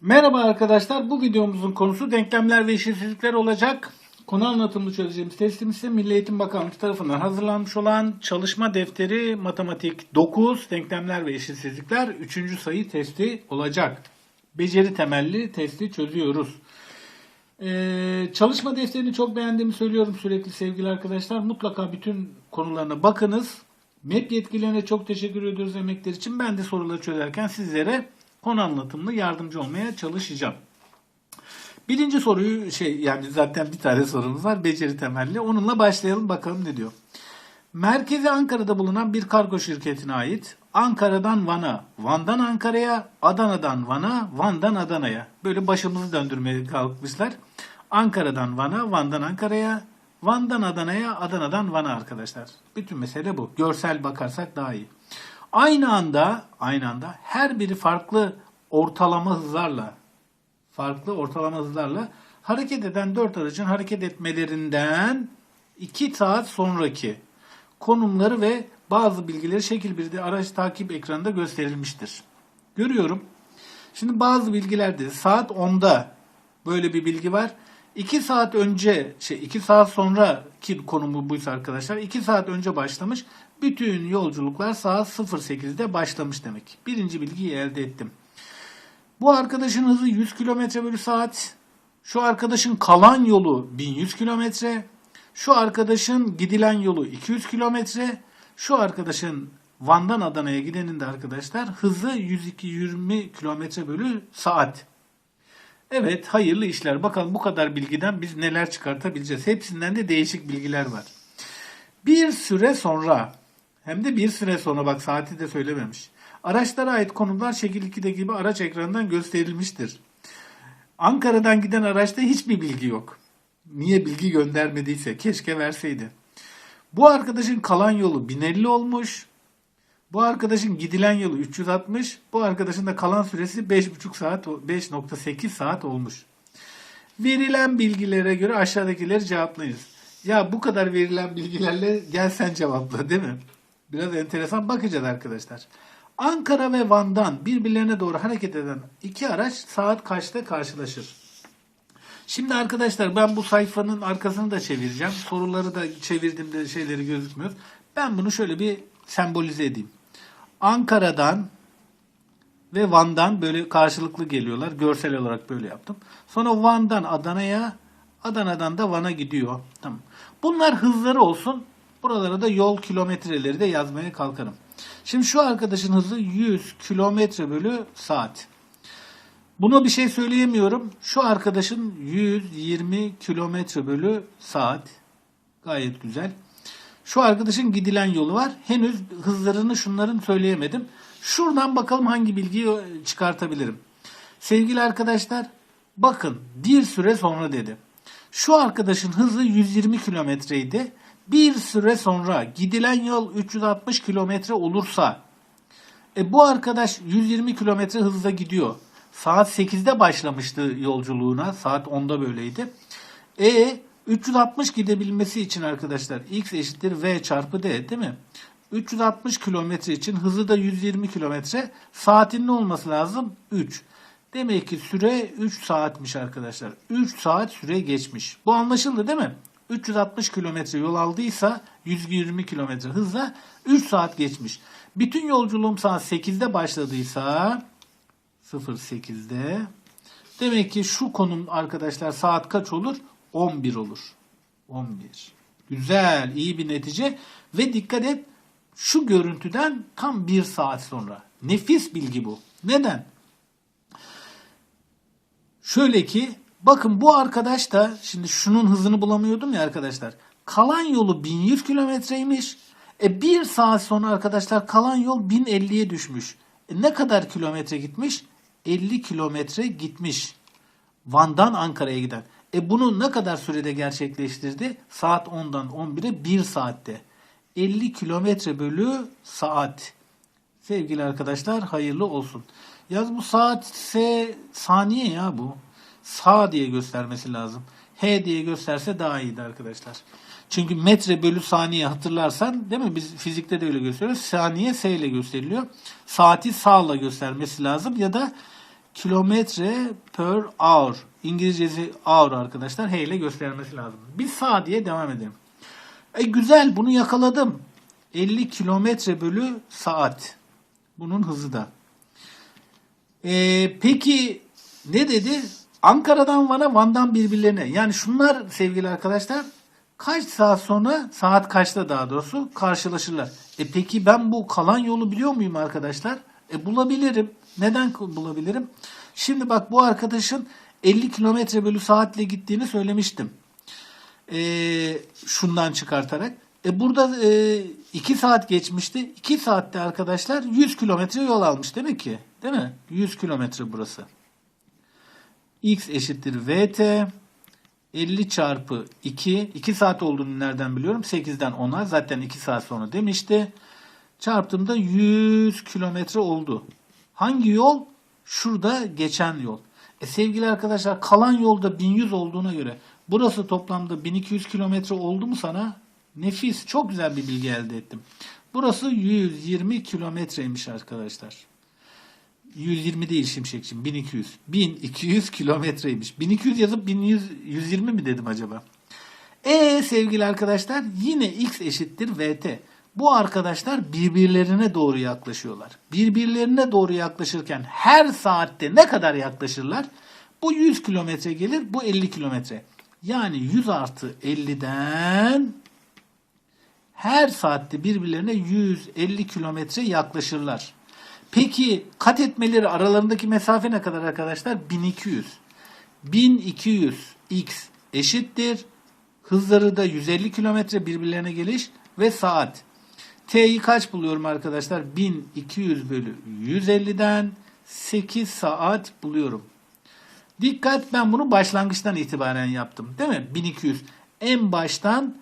Merhaba arkadaşlar. Bu videomuzun konusu denklemler ve eşitsizlikler olacak. Konu anlatımını çözeceğimiz testimiz ise Milli Eğitim Bakanlığı tarafından hazırlanmış olan çalışma defteri matematik 9 denklemler ve eşitsizlikler 3. sayı testi olacak. Beceri temelli testi çözüyoruz. Ee, çalışma defterini çok beğendiğimi söylüyorum sürekli sevgili arkadaşlar. Mutlaka bütün konularına bakınız. MEP yetkililerine çok teşekkür ediyoruz emekler için. Ben de soruları çözerken sizlere konu anlatımlı yardımcı olmaya çalışacağım. Birinci soruyu şey yani zaten bir tane sorumuz var beceri temelli. Onunla başlayalım bakalım ne diyor. Merkezi Ankara'da bulunan bir kargo şirketine ait Ankara'dan Van'a, Van'dan Ankara'ya, Adana'dan Van'a, Van'dan Adana'ya. Böyle başımızı döndürmeye kalkmışlar. Ankara'dan Van'a, Van'dan Ankara'ya, Van'dan Adana'ya, Adana'dan Van'a arkadaşlar. Bütün mesele bu. Görsel bakarsak daha iyi. Aynı anda, aynı anda her biri farklı ortalama hızlarla farklı ortalama hızlarla hareket eden dört aracın hareket etmelerinden 2 saat sonraki konumları ve bazı bilgileri şekil 1'de araç takip ekranında gösterilmiştir. Görüyorum. Şimdi bazı bilgilerde saat 10'da böyle bir bilgi var. 2 saat önce şey 2 saat sonraki konumu buysa arkadaşlar 2 saat önce başlamış. Bütün yolculuklar saat 08'de başlamış demek. Birinci bilgiyi elde ettim. Bu arkadaşın hızı 100 km bölü saat. Şu arkadaşın kalan yolu 1100 km. Şu arkadaşın gidilen yolu 200 km. Şu arkadaşın Van'dan Adana'ya gidenin de arkadaşlar hızı 102-20 km bölü saat. Evet hayırlı işler. Bakalım bu kadar bilgiden biz neler çıkartabileceğiz. Hepsinden de değişik bilgiler var. Bir süre sonra hem de bir süre sonra bak saati de söylememiş. Araçlara ait konumlar şekil 2'de gibi araç ekranından gösterilmiştir. Ankara'dan giden araçta hiçbir bilgi yok. Niye bilgi göndermediyse keşke verseydi. Bu arkadaşın kalan yolu 1050 olmuş. Bu arkadaşın gidilen yolu 360. Bu arkadaşın da kalan süresi 5,5 saat 5.8 saat olmuş. Verilen bilgilere göre aşağıdakileri cevaplayınız. Ya bu kadar verilen bilgilerle gel sen cevapla değil mi? Biraz enteresan bakacağız arkadaşlar. Ankara ve Van'dan birbirlerine doğru hareket eden iki araç saat kaçta karşılaşır? Şimdi arkadaşlar ben bu sayfanın arkasını da çevireceğim. Soruları da çevirdiğimde şeyleri gözükmüyor. Ben bunu şöyle bir sembolize edeyim. Ankara'dan ve Van'dan böyle karşılıklı geliyorlar. Görsel olarak böyle yaptım. Sonra Van'dan Adana'ya, Adana'dan da Van'a gidiyor. Tamam. Bunlar hızları olsun. Buralara da yol kilometreleri de yazmaya kalkarım. Şimdi şu arkadaşın hızı 100 kilometre bölü saat. Buna bir şey söyleyemiyorum. Şu arkadaşın 120 kilometre bölü saat. Gayet güzel. Şu arkadaşın gidilen yolu var. Henüz hızlarını şunların söyleyemedim. Şuradan bakalım hangi bilgiyi çıkartabilirim. Sevgili arkadaşlar bakın bir süre sonra dedi. Şu arkadaşın hızı 120 kilometreydi. Bir süre sonra gidilen yol 360 kilometre olursa e bu arkadaş 120 kilometre hızla gidiyor. Saat 8'de başlamıştı yolculuğuna. Saat 10'da böyleydi. E 360 gidebilmesi için arkadaşlar x eşittir v çarpı d değil mi? 360 kilometre için hızı da 120 kilometre. Saatin ne olması lazım? 3. Demek ki süre 3 saatmiş arkadaşlar. 3 saat süre geçmiş. Bu anlaşıldı değil mi? 360 kilometre yol aldıysa 120 kilometre hızla 3 saat geçmiş. Bütün yolculuğum saat 8'de başladıysa 08'de demek ki şu konum arkadaşlar saat kaç olur? 11 olur. 11. Güzel, iyi bir netice ve dikkat et şu görüntüden tam bir saat sonra. Nefis bilgi bu. Neden? Şöyle ki bakın bu arkadaş da şimdi şunun hızını bulamıyordum ya arkadaşlar. Kalan yolu 1100 kilometreymiş. E bir saat sonra arkadaşlar kalan yol 1050'ye düşmüş. E ne kadar kilometre gitmiş? 50 kilometre gitmiş. Van'dan Ankara'ya giden. E bunu ne kadar sürede gerçekleştirdi? Saat 10'dan 11'e 1 saatte. 50 kilometre bölü saat. Sevgili arkadaşlar hayırlı olsun. Yaz bu saat S saniye ya bu. Sağ diye göstermesi lazım. H diye gösterse daha iyiydi arkadaşlar. Çünkü metre bölü saniye hatırlarsan değil mi? Biz fizikte de öyle gösteriyoruz. Saniye S ile gösteriliyor. Saati sağla göstermesi lazım ya da kilometre per hour. İngilizcesi hour arkadaşlar. H ile göstermesi lazım. Bir sağ diye devam edelim. E güzel bunu yakaladım. 50 kilometre bölü saat. Bunun hızı da. E, peki ne dedi? Ankara'dan Van'a, Van'dan birbirlerine. Yani şunlar sevgili arkadaşlar kaç saat sonra, saat kaçta daha doğrusu karşılaşırlar. E peki ben bu kalan yolu biliyor muyum arkadaşlar? E bulabilirim. Neden bulabilirim? Şimdi bak bu arkadaşın 50 kilometre bölü saatle gittiğini söylemiştim. E, şundan çıkartarak. E burada 2 saat geçmişti. 2 saatte arkadaşlar 100 kilometre yol almış demek ki. Değil mi? 100 kilometre burası. X eşittir VT. 50 çarpı 2. 2 saat olduğunu nereden biliyorum? 8'den 10'a. Zaten 2 saat sonra demişti. Çarptığımda 100 kilometre oldu. Hangi yol? Şurada geçen yol. E sevgili arkadaşlar kalan yolda 1100 olduğuna göre burası toplamda 1200 kilometre oldu mu sana? Nefis. Çok güzel bir bilgi elde ettim. Burası 120 kilometreymiş arkadaşlar. 120 değil Şimşekçim 1200. 1200 kilometreymiş. 1200 yazıp 1100, 120 mi dedim acaba? E sevgili arkadaşlar yine x eşittir vt. Bu arkadaşlar birbirlerine doğru yaklaşıyorlar. Birbirlerine doğru yaklaşırken her saatte ne kadar yaklaşırlar? Bu 100 kilometre gelir, bu 50 kilometre. Yani 100 artı 50'den her saatte birbirlerine 150 kilometre yaklaşırlar. Peki kat etmeleri aralarındaki mesafe ne kadar arkadaşlar? 1200. 1200 x eşittir. Hızları da 150 kilometre birbirlerine geliş ve saat. T'yi kaç buluyorum arkadaşlar? 1200 bölü 150'den 8 saat buluyorum. Dikkat ben bunu başlangıçtan itibaren yaptım. Değil mi? 1200. En baştan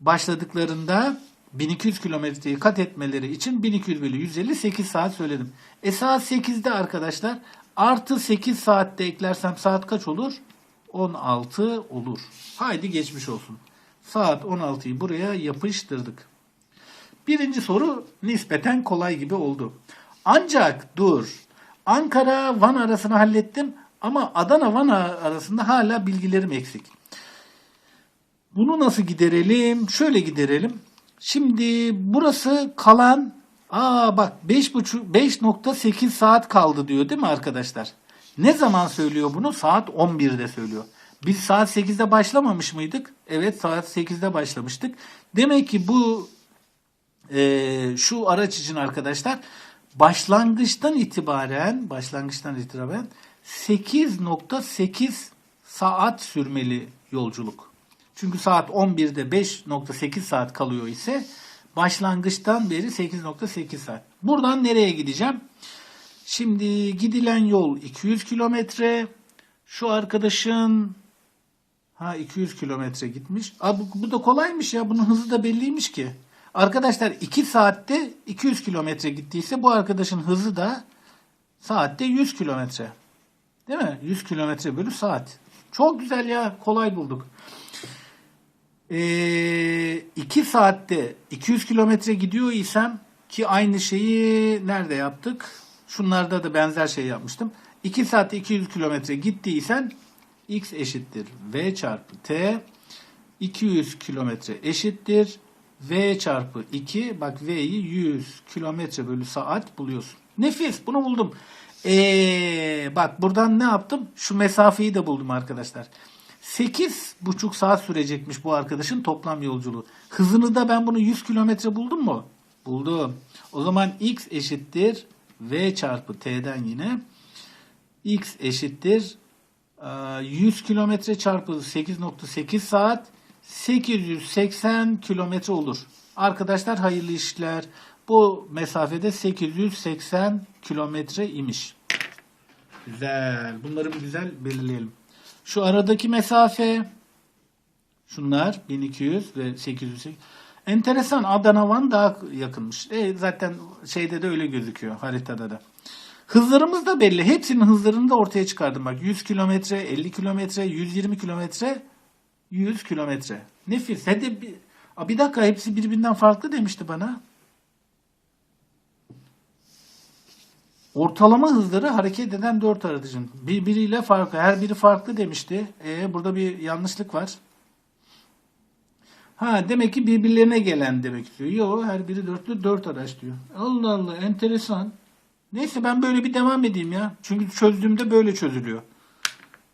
başladıklarında 1200 kilometreyi kat etmeleri için 1200 bölü 150 8 saat söyledim. E saat 8'de arkadaşlar artı 8 saatte eklersem saat kaç olur? 16 olur. Haydi geçmiş olsun. Saat 16'yı buraya yapıştırdık. Birinci soru nispeten kolay gibi oldu. Ancak dur. Ankara Van arasını hallettim ama Adana Van arasında hala bilgilerim eksik. Bunu nasıl giderelim? Şöyle giderelim. Şimdi burası kalan aa bak 5.5 5.8 saat kaldı diyor değil mi arkadaşlar? Ne zaman söylüyor bunu? Saat 11'de söylüyor. Biz saat 8'de başlamamış mıydık? Evet saat 8'de başlamıştık. Demek ki bu e, şu araç için arkadaşlar başlangıçtan itibaren başlangıçtan itibaren 8.8 saat sürmeli yolculuk. Çünkü saat 11'de 5.8 saat kalıyor ise başlangıçtan beri 8.8 saat. Buradan nereye gideceğim? Şimdi gidilen yol 200 kilometre. Şu arkadaşın ha 200 kilometre gitmiş. Abi bu, bu da kolaymış ya. Bunun hızı da belliymiş ki. Arkadaşlar 2 saatte 200 kilometre gittiyse bu arkadaşın hızı da saatte 100 kilometre. Değil mi? 100 kilometre bölü saat. Çok güzel ya. Kolay bulduk. 2 ee, saatte 200 kilometre gidiyor isem ki aynı şeyi nerede yaptık? Şunlarda da benzer şey yapmıştım. 2 saatte 200 kilometre gittiysen x eşittir v çarpı t 200 kilometre eşittir v çarpı 2 bak v'yi 100 kilometre bölü saat buluyorsun. Nefis bunu buldum. Ee, bak buradan ne yaptım? Şu mesafeyi de buldum arkadaşlar. 8,5 saat sürecekmiş bu arkadaşın toplam yolculuğu. Hızını da ben bunu 100 kilometre buldum mu? Buldum. O zaman x eşittir v çarpı t'den yine x eşittir 100 kilometre çarpı 8.8 saat 880 kilometre olur. Arkadaşlar hayırlı işler. Bu mesafede 880 kilometre imiş. Güzel. Bunları bir güzel belirleyelim. Şu aradaki mesafe şunlar 1200 ve 808. Enteresan Adana Van daha yakınmış. E, zaten şeyde de öyle gözüküyor haritada da. Hızlarımız da belli. Hepsinin hızlarını da ortaya çıkardım. Bak 100 kilometre, 50 kilometre, 120 kilometre, 100 kilometre. Nefis. Hadi bir, bir dakika hepsi birbirinden farklı demişti bana. Ortalama hızları hareket eden 4 aracın birbiriyle farklı. Her biri farklı demişti. E, burada bir yanlışlık var. Ha demek ki birbirlerine gelen demek istiyor. Yok her biri dörtlü dört araç diyor. Allah Allah enteresan. Neyse ben böyle bir devam edeyim ya. Çünkü çözdüğümde böyle çözülüyor.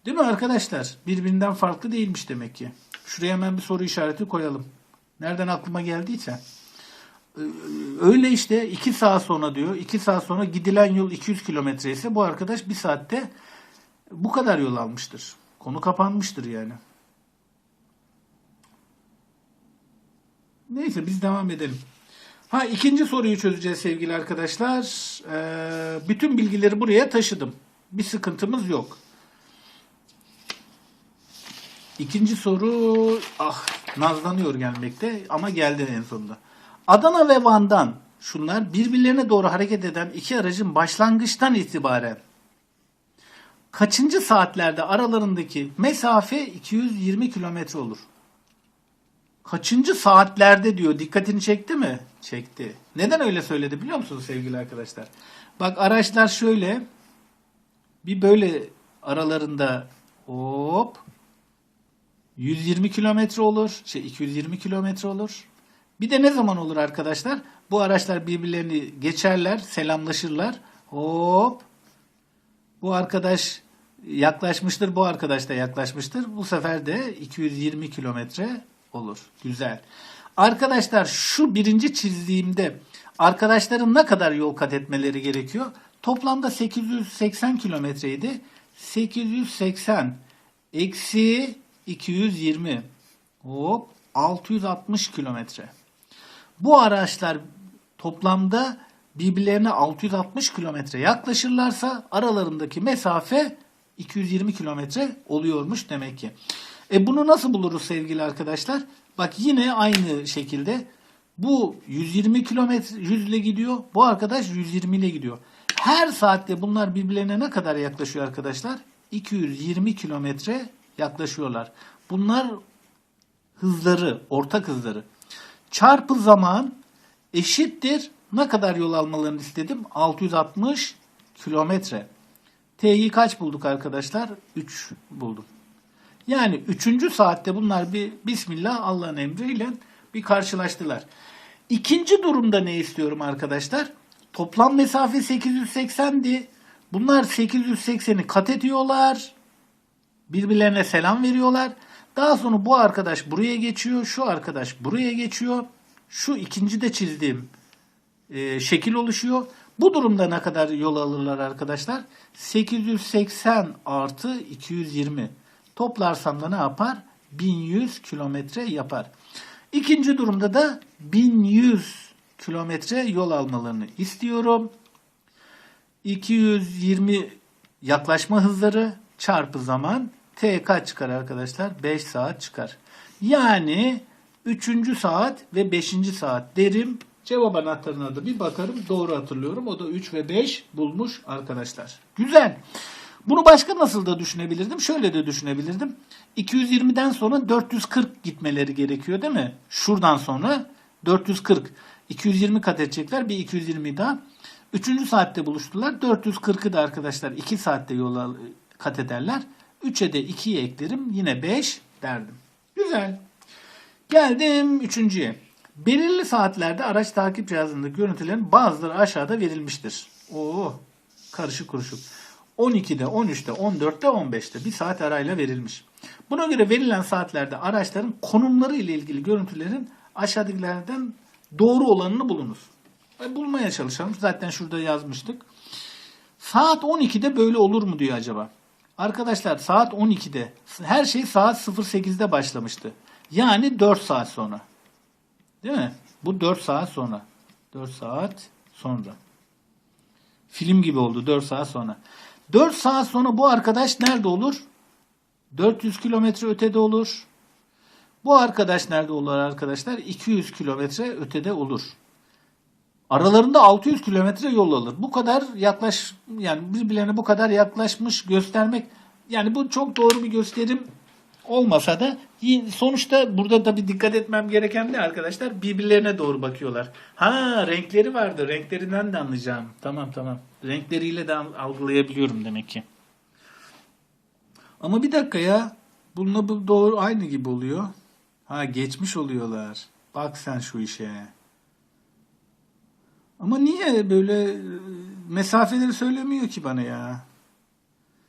Değil mi arkadaşlar? Birbirinden farklı değilmiş demek ki. Şuraya hemen bir soru işareti koyalım. Nereden aklıma geldiyse. Ee, Öyle işte 2 saat sonra diyor. 2 saat sonra gidilen yol 200 kilometre ise bu arkadaş bir saatte bu kadar yol almıştır. Konu kapanmıştır yani. Neyse biz devam edelim. Ha ikinci soruyu çözeceğiz sevgili arkadaşlar. Ee, bütün bilgileri buraya taşıdım. Bir sıkıntımız yok. İkinci soru ah nazlanıyor gelmekte ama geldi en sonunda. Adana ve Van'dan şunlar birbirlerine doğru hareket eden iki aracın başlangıçtan itibaren kaçıncı saatlerde aralarındaki mesafe 220 kilometre olur? Kaçıncı saatlerde diyor. Dikkatini çekti mi? Çekti. Neden öyle söyledi biliyor musunuz sevgili arkadaşlar? Bak araçlar şöyle bir böyle aralarında hop 120 kilometre olur. Şey 220 kilometre olur. Bir de ne zaman olur arkadaşlar? Bu araçlar birbirlerini geçerler, selamlaşırlar. Hop. Bu arkadaş yaklaşmıştır, bu arkadaş da yaklaşmıştır. Bu sefer de 220 kilometre olur. Güzel. Arkadaşlar şu birinci çizdiğimde arkadaşların ne kadar yol kat etmeleri gerekiyor? Toplamda 880 kilometreydi. 880 eksi 220 hop 660 kilometre. Bu araçlar toplamda birbirlerine 660 kilometre yaklaşırlarsa aralarındaki mesafe 220 kilometre oluyormuş demek ki. E bunu nasıl buluruz sevgili arkadaşlar? Bak yine aynı şekilde bu 120 kilometre 100 ile gidiyor. Bu arkadaş 120 ile gidiyor. Her saatte bunlar birbirlerine ne kadar yaklaşıyor arkadaşlar? 220 kilometre yaklaşıyorlar. Bunlar hızları, ortak hızları. Çarpı zaman eşittir. Ne kadar yol almalarını istedim? 660 kilometre. T'yi kaç bulduk arkadaşlar? 3 buldum. Yani 3. saatte bunlar bir Bismillah Allah'ın emriyle bir karşılaştılar. İkinci durumda ne istiyorum arkadaşlar? Toplam mesafe 880'di. Bunlar 880'i kat ediyorlar. Birbirlerine selam veriyorlar. Daha sonra bu arkadaş buraya geçiyor. Şu arkadaş buraya geçiyor. Şu ikinci de çizdiğim e, şekil oluşuyor. Bu durumda ne kadar yol alırlar arkadaşlar? 880 artı 220. Toplarsam da ne yapar? 1100 kilometre yapar. İkinci durumda da 1100 kilometre yol almalarını istiyorum. 220 yaklaşma hızları çarpı zaman T kaç çıkar arkadaşlar? 5 saat çıkar. Yani 3. saat ve 5. saat derim. Cevap anahtarına da bir bakarım. Doğru hatırlıyorum. O da 3 ve 5 bulmuş arkadaşlar. Güzel. Bunu başka nasıl da düşünebilirdim? Şöyle de düşünebilirdim. 220'den sonra 440 gitmeleri gerekiyor değil mi? Şuradan sonra 440. 220 kat edecekler. Bir 220 daha. Üçüncü saatte buluştular. 440'ı da arkadaşlar 2 saatte yola kat ederler. 3'e de 2'yi eklerim. Yine 5 derdim. Güzel. Geldim üçüncüye. Belirli saatlerde araç takip cihazındaki görüntülerin bazıları aşağıda verilmiştir. Oo, karışık kuruşuk. 12'de, 13'te, 14'te, 15'te bir saat arayla verilmiş. Buna göre verilen saatlerde araçların konumları ile ilgili görüntülerin aşağıdakilerden doğru olanını bulunuz. E, bulmaya çalışalım. Zaten şurada yazmıştık. Saat 12'de böyle olur mu diyor acaba? Arkadaşlar saat 12'de. Her şey saat 08'de başlamıştı. Yani 4 saat sonra. Değil mi? Bu 4 saat sonra. 4 saat sonra. Film gibi oldu 4 saat sonra. 4 saat sonra bu arkadaş nerede olur? 400 kilometre ötede olur. Bu arkadaş nerede olur arkadaşlar? 200 kilometre ötede olur. Aralarında 600 kilometre yol alır. Bu kadar yaklaş yani birbirlerine bu kadar yaklaşmış göstermek yani bu çok doğru bir gösterim olmasa da sonuçta burada da bir dikkat etmem gereken ne arkadaşlar? Birbirlerine doğru bakıyorlar. Ha renkleri vardı. Renklerinden de anlayacağım. Tamam tamam. Renkleriyle de al- algılayabiliyorum demek ki. Ama bir dakika ya. Bununla bu doğru aynı gibi oluyor. Ha geçmiş oluyorlar. Bak sen şu işe. Ama niye böyle e, mesafeleri söylemiyor ki bana ya?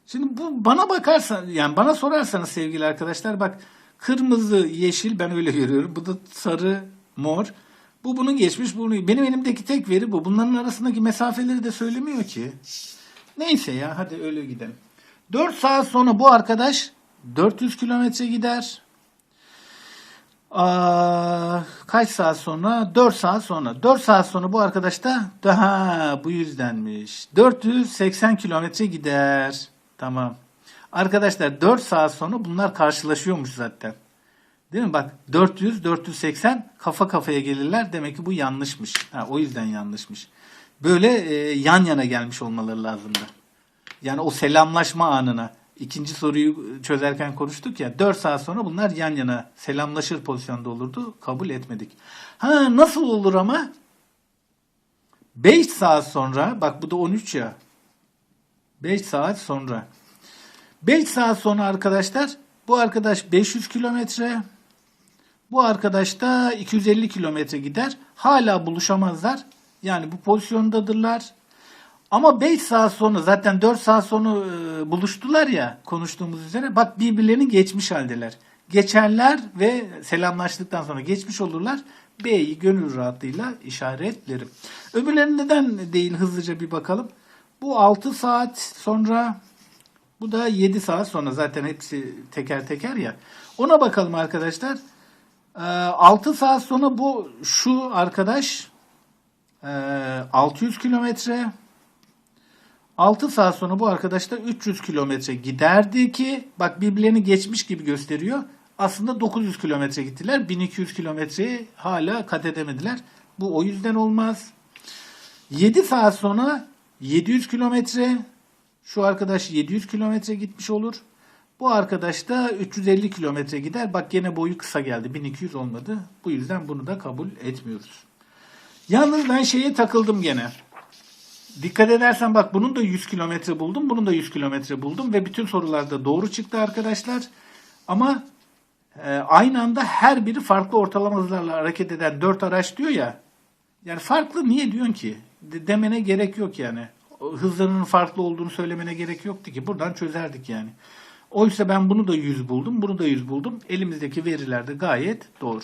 Şimdi bu bana bakarsan yani bana sorarsanız sevgili arkadaşlar bak kırmızı yeşil ben öyle görüyorum. Bu da sarı mor. Bu bunu geçmiş bunu. Benim elimdeki tek veri bu. Bunların arasındaki mesafeleri de söylemiyor ki. Neyse ya hadi öyle gidelim. 4 saat sonra bu arkadaş 400 kilometre gider. Aa, kaç saat sonra? 4 saat sonra. 4 saat sonra bu arkadaş da daha bu yüzdenmiş. 480 kilometre gider. Tamam. Arkadaşlar 4 saat sonra bunlar karşılaşıyormuş zaten. Değil mi? Bak 400, 480 kafa kafaya gelirler. Demek ki bu yanlışmış. Ha, o yüzden yanlışmış. Böyle e, yan yana gelmiş olmaları lazımdı. Yani o selamlaşma anına. İkinci soruyu çözerken konuştuk ya. 4 saat sonra bunlar yan yana selamlaşır pozisyonda olurdu. Kabul etmedik. Ha nasıl olur ama? 5 saat sonra bak bu da 13 ya. 5 saat sonra. 5 saat sonra arkadaşlar bu arkadaş 500 kilometre bu arkadaş da 250 kilometre gider. Hala buluşamazlar. Yani bu pozisyondadırlar. Ama 5 saat sonra zaten 4 saat sonra e, buluştular ya konuştuğumuz üzere. Bak birbirlerini geçmiş haldeler. Geçerler ve selamlaştıktan sonra geçmiş olurlar. B'yi gönül rahatlığıyla işaretlerim. Öbürleri neden değil hızlıca bir bakalım. Bu 6 saat sonra bu da 7 saat sonra zaten hepsi teker teker ya. Ona bakalım arkadaşlar. 6 saat sonra bu şu arkadaş e, 600 kilometre 6 saat sonra bu arkadaş da 300 kilometre giderdi ki bak birbirlerini geçmiş gibi gösteriyor. Aslında 900 kilometre gittiler. 1200 kilometreyi hala kat edemediler. Bu o yüzden olmaz. 7 saat sonra 700 kilometre şu arkadaş 700 kilometre gitmiş olur. Bu arkadaş da 350 kilometre gider. Bak gene boyu kısa geldi. 1200 olmadı. Bu yüzden bunu da kabul etmiyoruz. Yalnız ben şeye takıldım gene. Dikkat edersen bak bunun da 100 kilometre buldum. Bunun da 100 kilometre buldum. Ve bütün sorularda doğru çıktı arkadaşlar. Ama e, aynı anda her biri farklı ortalama hızlarla hareket eden 4 araç diyor ya. Yani farklı niye diyorsun ki? De- demene gerek yok yani. Hızlarının farklı olduğunu söylemene gerek yoktu ki. Buradan çözerdik yani. Oysa ben bunu da 100 buldum, bunu da 100 buldum. Elimizdeki veriler de gayet doğru.